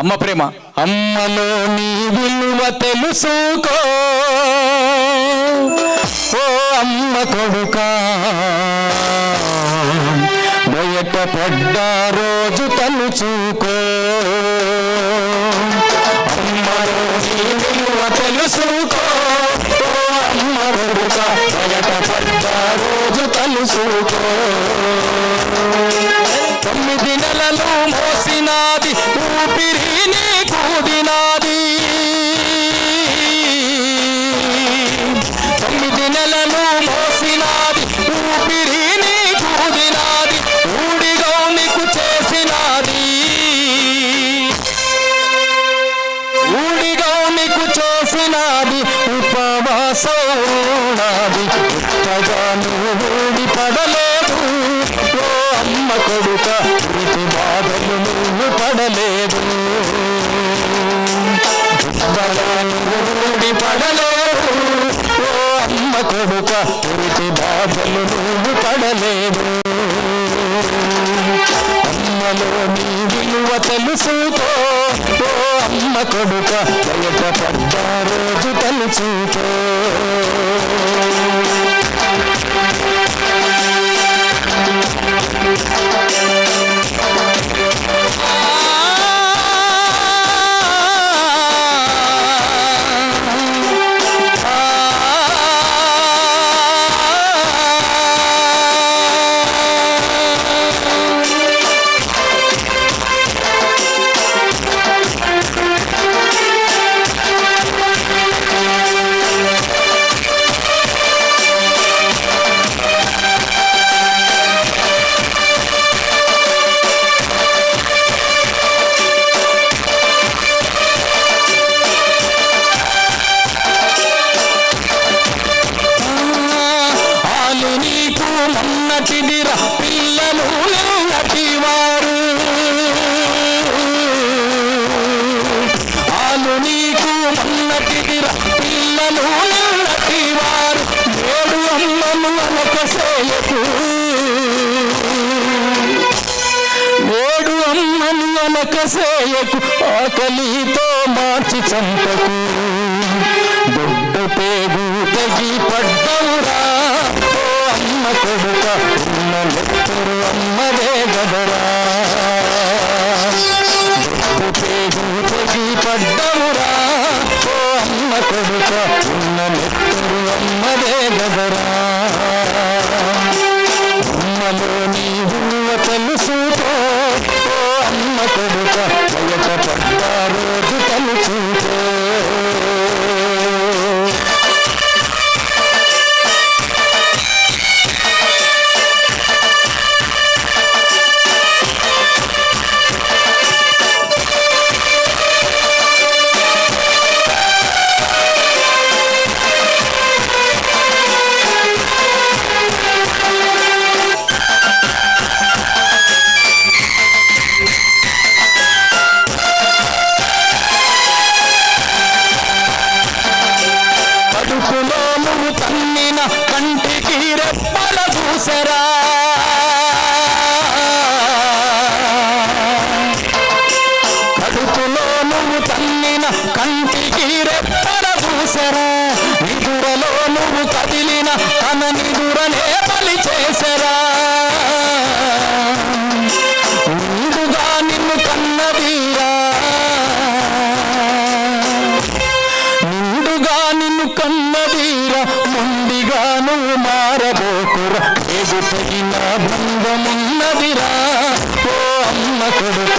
అమ్మ ప్రేమ. అమ్మలో నీ విలువ తెలుసుకో. ఓ అమ్మ కొడుక. బయట పడ్డ రోజు తలుచుకో అమ్మలో నీ విలువ తెలుసుకో. ఓ అమ్మ కొడుక. బయట పడ్డ రోజు తలుచుకో తొమ్మిది నెలలు కూడినాది ఊపిరి నీ కూడినాది. తొమ్మిది నెలలు మోసినాది ఊపిరి నీ కూడినాది ఊడిగా నీకు చేసినాది. ఊడిగా నీకు చేసినాది ఉపవాసం నాది ఉత్తగా నువ్వు ఊడి పడలేదు అమ్మ కొడుక ప్రతి నువ్వు పడలేదు ఓ అమ్మ కొడుక పురిటి బాధలు నువ్వు పడలేదు. అమ్మలో నీ విలువ తెలుసుకో ఓ అమ్మ కొడుక బయట పడ్డ రోజు తెలుసుకో పిల్లలు నిన్నటి ఆలు నీకు మొన్నటిదిరా పిల్లలు నిన్నటి ఏడు అమ్మను అనక సేయకు. ఏడు అమ్మను అనక సేయకు ఆకలితో మార్చి చంపకు. దొడ్డ పేగు తగి పడ్డవురా. పడ్డమురా గదరా దొడ్డ పేగు ఓ అమ్మ కొడుక ఉన్న లెక్కరు అమ్మదే గదరా తన్నిన కంటికి రెప్పల చూసరా ఏది తగిన బంధమున్నదిరా. ఓ అమ్మ కొడుకు.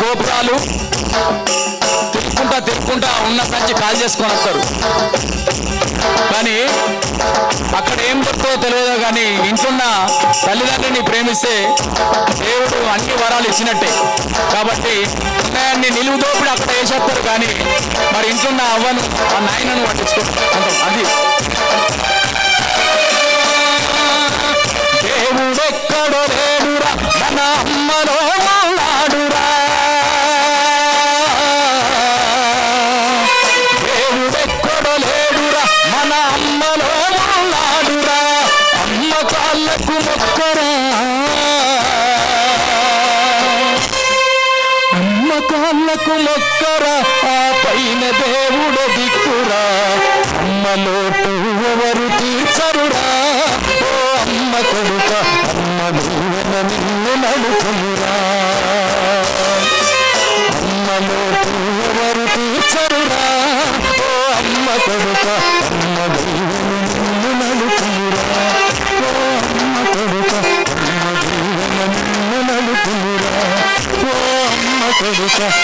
గోపురాలు. తిప్పుకుంటా తిప్పుకుంటా ఉన్న సంచి కాల్ చేసుకొని వస్తారు. కానీ అక్కడ ఏం దొరుకుతుందో తెలియదు కానీ ఇంట్లోన్న తల్లిదండ్రుని ప్రేమిస్తే దేవుడు అన్ని వరాలు ఇచ్చినట్టే. కాబట్టి ఉన్నాయన్ని నిలువు దోపిడి అక్కడ వేసేస్తారు కానీ మరి ఇంట్లో అవ్వను ఆ నాయనను పట్టించుకుంటాం అది. అయిన పైన దేవుడు దిక్కురా. అమ్మ ఎవరు